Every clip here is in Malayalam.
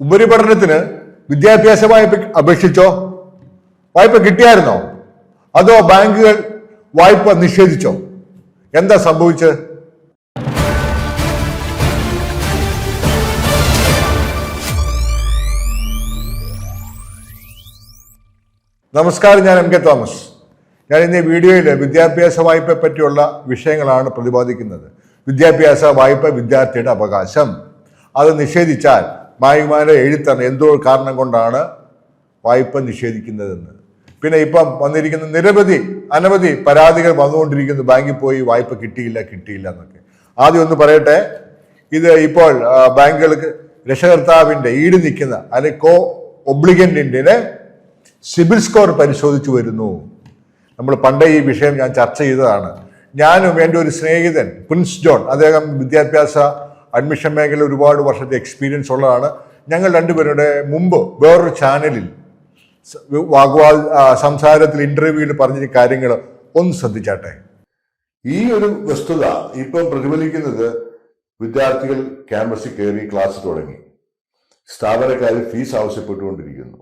ഉപരിപഠനത്തിന് വിദ്യാഭ്യാസ വായ്പ അപേക്ഷിച്ചോ? വായ്പ കിട്ടിയായിരുന്നോ? അതോ ബാങ്കുകൾ വായ്പ നിഷേധിച്ചോ? എന്താ സംഭവിച്ചത്? നമസ്കാരം ഞാൻ എം കെ തോമസ്. ഞാൻ ഇന്ന് വീഡിയോയിൽ വിദ്യാഭ്യാസ വായ്പയെ പറ്റിയുള്ള വിഷയങ്ങളാണ് പ്രതിപാദിക്കുന്നത്. വിദ്യാഭ്യാസ വായ്പ വിദ്യാർത്ഥിയുടെ അവകാശം. അത് നിഷേധിച്ചാൽ മായിമാരെ എഴുത്തണം എന്തോ കാരണം കൊണ്ടാണ് വായ്പ നിഷേധിക്കുന്നതെന്ന്. പിന്നെ ഇപ്പം വന്നിരിക്കുന്ന നിരവധി അനവധി പരാതികൾ വന്നുകൊണ്ടിരിക്കുന്നു. ബാങ്കിൽ പോയി വായ്പ കിട്ടിയില്ല കിട്ടിയില്ല എന്നൊക്കെ. ആദ്യം ഒന്ന് പറയട്ടെ. ഇത് ഇപ്പോൾ ബാങ്കുകൾക്ക് രക്ഷകർത്താവിന്റെ ഈട് നിൽക്കുന്ന അല്ലെങ്കിൽ കോ ഒബ്ലിഗന്റിന്റെ സിബിൽ സ്കോർ പരിശോധിച്ചു വരുന്നു. നമ്മൾ പണ്ടേ ഈ വിഷയം ഞാൻ ചർച്ച ചെയ്തതാണ്. ഞാനും എന്റെ ഒരു സ്നേഹിതൻ പ്രിൻസ് ജോൺ അദ്ദേഹം വിദ്യാഭ്യാസ അഡ്മിഷൻ മേഖല ഒരുപാട് വർഷത്തെ എക്സ്പീരിയൻസ് ഉള്ളതാണ്. ഞങ്ങൾ രണ്ടുപേരുടെ മുമ്പ് വേറൊരു ചാനലിൽ വാഗ്വാൾ സംസാരത്തിൽ ഇന്റർവ്യൂവിൽ പറഞ്ഞ കാര്യങ്ങൾ ഒന്ന് ശ്രദ്ധിച്ചാട്ടെ. ഈ ഒരു വസ്തുത ഇപ്പം പ്രതിഫലിക്കുന്നത് വിദ്യാർത്ഥികൾ ക്യാമ്പസിൽ കയറി ക്ലാസ് തുടങ്ങി. സ്ഥാപനക്കാർ ഫീസ് ആവശ്യപ്പെട്ടുകൊണ്ടിരിക്കുന്നു.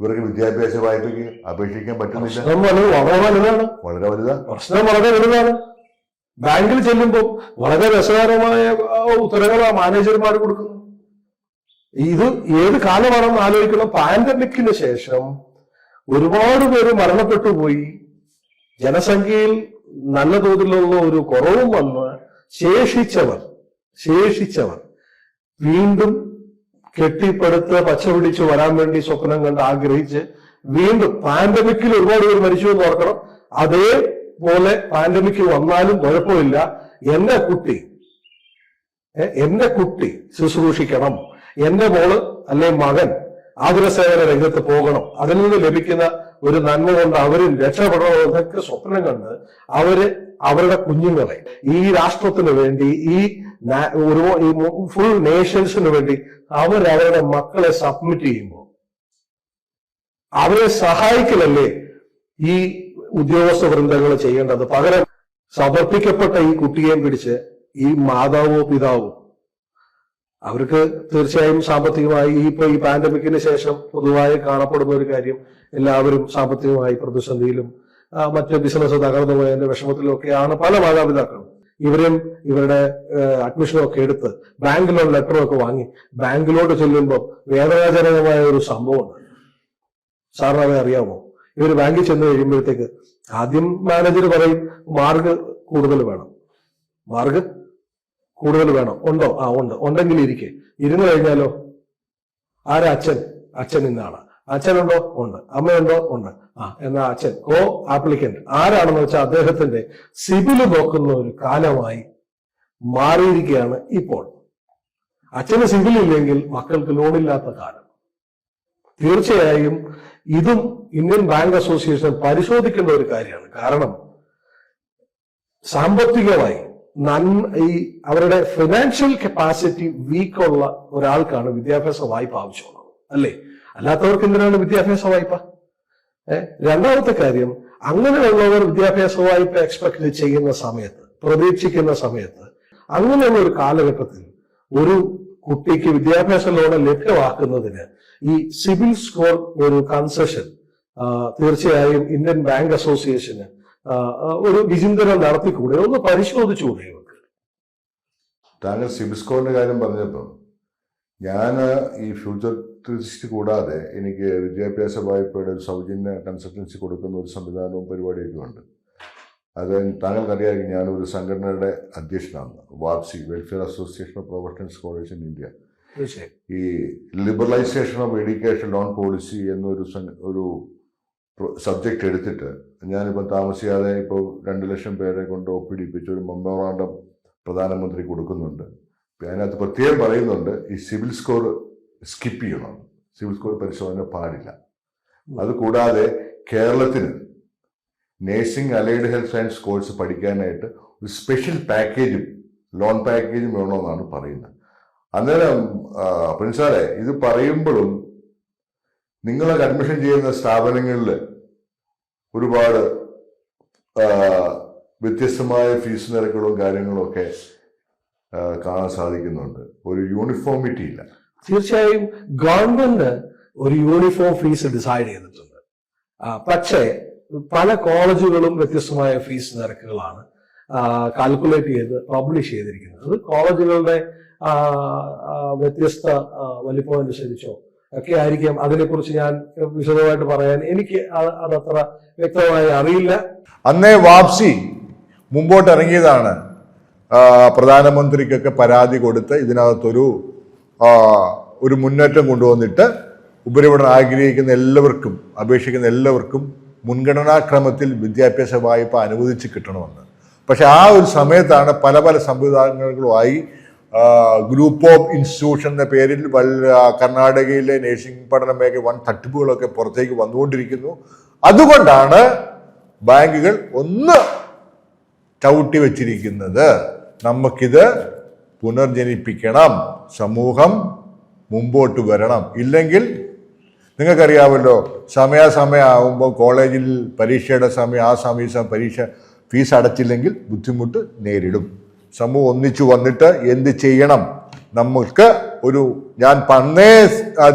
ഇവർക്ക് വിദ്യാഭ്യാസ വായ്പയ്ക്ക് അപേക്ഷിക്കാൻ പറ്റുന്നില്ല. വളരെ വളരെ വലുതാണ്. വളരെ വലുതാ പ്രശ്നം വളരെ വലുതാണ്. ബാങ്കിൽ ചെല്ലുമ്പോൾ വളരെ രസകരമായ ഉത്തരങ്ങളാണ് മാനേജർമാർ കൊടുക്കുന്നത്. ഇത് ഏത് കാലമാണെന്ന് ആലോചിക്കണം. പാൻഡമിക്കിന് ശേഷം ഒരുപാട് പേര് മരണപ്പെട്ടു പോയി. ജനസംഖ്യയിൽ നല്ല തോതിലുള്ള ഒരു കുറവും വന്ന് ശേഷിച്ചവർ ശേഷിച്ചവർ വീണ്ടും കെട്ടിപ്പടുത്ത് പച്ച പിടിച്ച് വരാൻ വേണ്ടി സ്വപ്നം കണ്ട് ആഗ്രഹിച്ച് വീണ്ടും പാൻഡമിക്കിൽ ഒരുപാട് പേര് മരിച്ചു എന്ന് ഓർക്കണം. അതേപോലെ പാൻഡമിക് വന്നാലും കുഴപ്പമില്ല. എന്റെ കുട്ടി എന്റെ കുട്ടി ശുശ്രൂഷിക്കണം. എന്റെ മോൾ അല്ലെ മകൻ ആതുരസേവന രംഗത്ത് പോകണം. അതിൽ നിന്ന് ലഭിക്കുന്ന ഒരു നന്മ കൊണ്ട് അവരും രക്ഷപ്പെടണമെന്നൊക്കെ സ്വപ്നം കണ്ട് അവർ അവരുടെ കുഞ്ഞുങ്ങളെ ഈ രാഷ്ട്രത്തിന് വേണ്ടി ഈ ഒരു ഫുൾ നേഷൻസിന് വേണ്ടി അവരവരുടെ മക്കളെ സബ്മിറ്റ് ചെയ്യുമ്പോൾ അവരെ സഹായിക്കലല്ലേ ഈ ഉദ്യോഗസ്ഥ വൃന്ദങ്ങൾ ചെയ്യേണ്ടത്. പകരം സമർപ്പിക്കപ്പെട്ട ഈ കുട്ടിയെയും പിടിച്ച് ഈ മാതാവോ പിതാവോ അവർക്ക് തീർച്ചയായും സാമ്പത്തികമായി ഇപ്പൊ ഈ പാൻഡമിക്കിന് ശേഷം പൊതുവായി കാണപ്പെടുന്ന ഒരു കാര്യം എല്ലാവരും സാമ്പത്തികമായി പ്രതിസന്ധിയിലും മറ്റ് ബിസിനസ് തകർന്നു പോയതിന്റെ വിഷമത്തിലും ഒക്കെയാണ് പല മാതാപിതാക്കളും. ഇവരും ഇവരുടെ അഡ്മിഷനും ഒക്കെ എടുത്ത് ബാങ്കിലുള്ള ലെറ്ററും ഒക്കെ വാങ്ങി ബാങ്കിലോട്ട് ചെല്ലുമ്പോൾ വേദനാജനകമായ ഒരു സംഭവമാണ് സാറിന് അറിയാമോ ഇവർ ബാങ്കിൽ ചെന്ന് കഴിയുമ്പോഴത്തേക്ക് ആദ്യം മാനേജർ പറയും മാർഗ് കൂടുതൽ വേണം. മാർഗ് കൂടുതൽ വേണം. ഉണ്ടോ? ആ ഉണ്ട്. ഉണ്ടെങ്കിൽ ഇരിക്കെ. ഇരുന്ന് കഴിഞ്ഞാലോ? ആരാ? അച്ഛൻ. അച്ഛൻ ഇന്നാണ് അച്ഛനുണ്ടോ ഉണ്ട്? അമ്മയുണ്ടോ ഉണ്ട്? ആ എന്നാ അച്ഛൻ. Co applicant. ആരാണെന്ന് വെച്ചാൽ അദ്ദേഹത്തിന്റെ സിബിൽ നോക്കുന്ന ഒരു കാലമായി മാറിയിരിക്കുകയാണ് ഇപ്പോൾ. അച്ഛന് സിബിൽ ഇല്ലെങ്കിൽ മക്കൾക്ക് ലോണില്ലാത്ത കാലം. തീർച്ചയായും ഇതും ഇന്ത്യൻ ബാങ്ക് അസോസിയേഷൻ പരിശോധിക്കേണ്ട ഒരു കാര്യമാണ്. കാരണം സാമ്പത്തികമായി ഈ അവരുടെ ഫിനാൻഷ്യൽ കപ്പാസിറ്റി വീക്ക് ഉള്ള ഒരാൾക്കാണ് വിദ്യാഭ്യാസ വായ്പ ആവശ്യമുള്ളത്. അല്ലേ? അല്ലാത്തവർക്ക് എന്തിനാണ് വിദ്യാഭ്യാസ വായ്പ? രണ്ടാമത്തെ കാര്യം അങ്ങനെയുള്ളവർ വിദ്യാഭ്യാസ വായ്പ എക്സ്പെക്ട് ചെയ്യുന്ന സമയത്ത് പ്രതീക്ഷിക്കുന്ന സമയത്ത് അങ്ങനെയുള്ള ഒരു കാലഘട്ടത്തിൽ ഒരു കുട്ടിക്ക് വിദ്യാഭ്യാസ ലോൺ ലഭ്യമാക്കുന്നതിന് ഈ സിവിൽ സ്കോർ ഒരു കൺസെഷൻ തീർച്ചയായും ഇന്ത്യൻ ബാങ്ക് അസോസിയേഷന് ഒരു വിചിന്തനം നടത്തിക്കൂടെ? ഒന്ന് പരിശോധിച്ചുകൂടെ താങ്കൾ സിബിൽ സ്കോറിന്റെ കാര്യം പറഞ്ഞപ്പം ഞാൻ ഈ ഫ്യൂച്ചർ ട്രിസ്റ്റ് കൂടാതെ എനിക്ക് വിദ്യാഭ്യാസ വായ്പയുടെ ഒരു സൗജന്യ കൺസൾട്ടൻസി കൊടുക്കുന്ന ഒരു സംവിധാനവും പരിപാടിയൊക്കെ ഉണ്ട്. അത് താങ്കൾക്കറിയാമെങ്കിൽ ഞാനൊരു സംഘടനയുടെ അധ്യക്ഷനാണ്. വാപ്സി welfare association of professional scholars in India. ഈ liberalisation of education loan policy എന്നൊരു ഒരു സബ്ജക്റ്റ് എടുത്തിട്ട് ഞാനിപ്പം താമസിയാതെ ഇപ്പോൾ രണ്ട് ലക്ഷം പേരെ കൊണ്ട് ഒപ്പിടിപ്പിച്ച് ഒരു മെമ്മോറാണ്ടം പ്രധാനമന്ത്രി കൊടുക്കുന്നുണ്ട്. അതിനകത്ത് പ്രത്യേകം പറയുന്നുണ്ട് ഈ സിവിൽ സ്കോർ സ്കിപ്പ് ചെയ്യണം. സിവിൽ സ്കോർ പരിശോധന പാടില്ല. അതുകൂടാതെ കേരളത്തിന് nursing allied health science course പഠിക്കാനായിട്ട് ഒരു സ്പെഷ്യൽ പാക്കേജും ലോൺ പാക്കേജും വേണമെന്നാണ് പറയുന്നത്. അന്നേരം പ്രിൻസാറെ ഇത് പറയുമ്പോഴും നിങ്ങളെ അഡ്മിഷൻ ചെയ്യുന്ന സ്ഥാപനങ്ങളിൽ ഒരുപാട് വ്യത്യസ്തമായ ഫീസ് നിരക്കുകളും കാര്യങ്ങളും ഒക്കെ കാണാൻ സാധിക്കുന്നുണ്ട്. ഒരു യൂണിഫോമിറ്റി ഇല്ല. തീർച്ചയായും ഗവൺമെന്റ് ഒരു യൂണിഫോം ഫീസ് ഡിസൈഡ് ചെയ്തിട്ടുണ്ട്. പക്ഷേ പല കോളേജുകളും വ്യത്യസ്തമായ ഫീസ് നിരക്കുകളാണ് കാൽക്കുലേറ്റ് ചെയ്ത് പബ്ലിഷ് ചെയ്തിരിക്കുന്നത്. കോളേജുകളുടെ വ്യത്യസ്ത വലിപ്പം അനുസരിച്ചോ. ഒക്കെ ആയിരിക്കാം. അതിനെക്കുറിച്ച് ഞാൻ വിശദമായിട്ട് പറയാൻ എനിക്ക് അത് അതത്ര വ്യക്തമായി അറിയില്ല. അന്നേ വാപ്സി മുമ്പോട്ട് ഇറങ്ങിയതാണ് പ്രധാനമന്ത്രിക്കൊക്കെ പരാതി കൊടുത്ത് ഇതിനകത്തൊരു ഒരു മുന്നേറ്റം കൊണ്ടുവന്നിട്ട് ഉപരിപഠനം ആഗ്രഹിക്കുന്ന എല്ലാവർക്കും അപേക്ഷിക്കുന്ന എല്ലാവർക്കും മുൻഗണനാക്രമത്തിൽ വിദ്യാഭ്യാസ വായ്പ അനുവദിച്ച് കിട്ടണമെന്ന്. പക്ഷെ ആ ഒരു സമയത്താണ് പല പല സംവിധാനങ്ങളുമായി ഗ്രൂപ്പ് ഓഫ് ഇൻസ്റ്റിറ്റ്യൂഷൻ എന്ന പേരിൽ കർണാടകയിലെ നേഴ്സിംഗ് പഠന മേഖല വൻ തട്ടിപ്പുകളൊക്കെ പുറത്തേക്ക് വന്നുകൊണ്ടിരിക്കുന്നു. അതുകൊണ്ടാണ് ബാങ്കുകൾ ഒന്ന് ചവിട്ടി വച്ചിരിക്കുന്നത്. നമുക്കിത് പുനർജനിപ്പിക്കണം. സമൂഹം മുമ്പോട്ട് വരണം. ഇല്ലെങ്കിൽ നിങ്ങൾക്കറിയാമല്ലോ സമയാസമയമാകുമ്പോൾ കോളേജിൽ പരീക്ഷയുടെ സമയം ആ സമയം പരീക്ഷ ഫീസ് അടച്ചില്ലെങ്കിൽ ബുദ്ധിമുട്ട് നേരിടും. സമൂഹം ഒന്നിച്ചു വന്നിട്ട് എന്ത് ചെയ്യണം? നമ്മൾക്ക് ഒരു ഞാൻ പന്നേ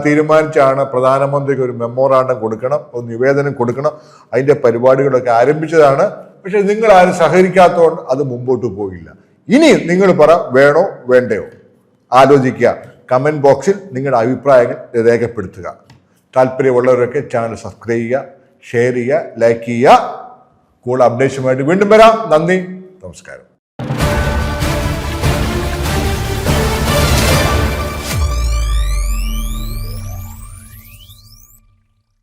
തീരുമാനിച്ചാണ് പ്രധാനമന്ത്രിക്ക് ഒരു മെമ്മോറാണ്ടം കൊടുക്കണം ഒരു നിവേദനം കൊടുക്കണം. അതിന്റെ പരിപാടികളൊക്കെ ആരംഭിച്ചതാണ്. പക്ഷെ നിങ്ങൾ ആരും സഹകരിക്കാത്തതുകൊണ്ട് അത് മുമ്പോട്ട് പോകില്ല ഇനി നിങ്ങൾ പറ വേണോ വേണ്ടയോ? ആലോചിക്കുക. കമന്റ് ബോക്സിൽ നിങ്ങളുടെ അഭിപ്രായങ്ങൾ രേഖപ്പെടുത്തുക. താല്പര്യമുള്ളവരൊക്കെ ചാനൽ സബ്സ്ക്രൈബ് ചെയ്യുക ഷെയർ ചെയ്യുക ലൈക്ക് ചെയ്യുക. കൂടുതൽ അപ്ഡേഷനുമായിട്ട് വീണ്ടും വരാം. നന്ദി. നമസ്കാരം.